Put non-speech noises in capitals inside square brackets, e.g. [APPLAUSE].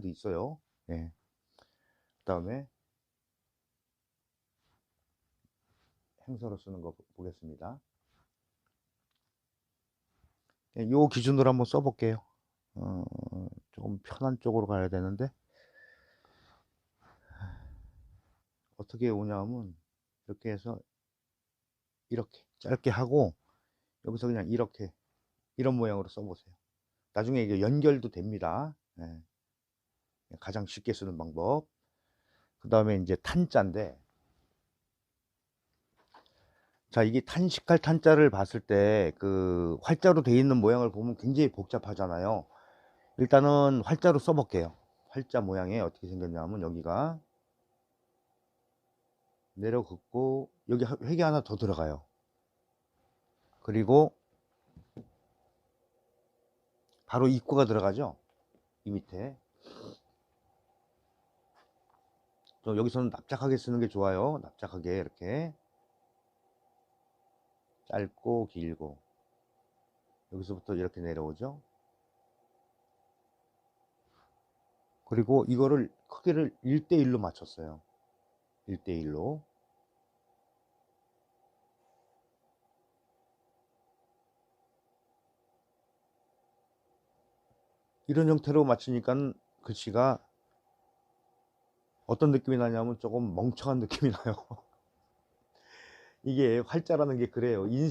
도 있어요. 예. 그 다음에 행서로 쓰는 거 보- 보겠습니다. 예, 요 기준으로 한번 써볼게요. 어, 조금 편한 쪽으로 가야 되는데 어떻게 오냐면 이렇게 해서 이렇게 짧게 하고 여기서 그냥 이렇게 이런 모양으로 써보세요. 나중에 이게 연결도 됩니다. 예. 가장 쉽게 쓰는 방법. 그 다음에 이제 탄자인데 자 이게 탄식할 탄자를 봤을 때 그 활자로 돼 있는 모양을 보면 굉장히 복잡하잖아요. 일단은 활자로 써볼게요. 활자 모양이 어떻게 생겼냐면 여기가 내려 긋고 여기 하- 획이 하나 더 들어가요. 그리고 바로 입구가 들어가죠. 이 밑에. 또 여기서는 납작하게 쓰는 게 좋아요. 납작하게 이렇게 짧고 길고 여기서부터 이렇게 내려오죠. 그리고 이거를 크기를 1대1로 맞췄어요. 1대1로. 이런 형태로 맞추니까 글씨가 어떤 느낌이 나냐면 조금 멍청한 느낌이 나요. [LAUGHS] 이게 활자라는 게 그래요. 인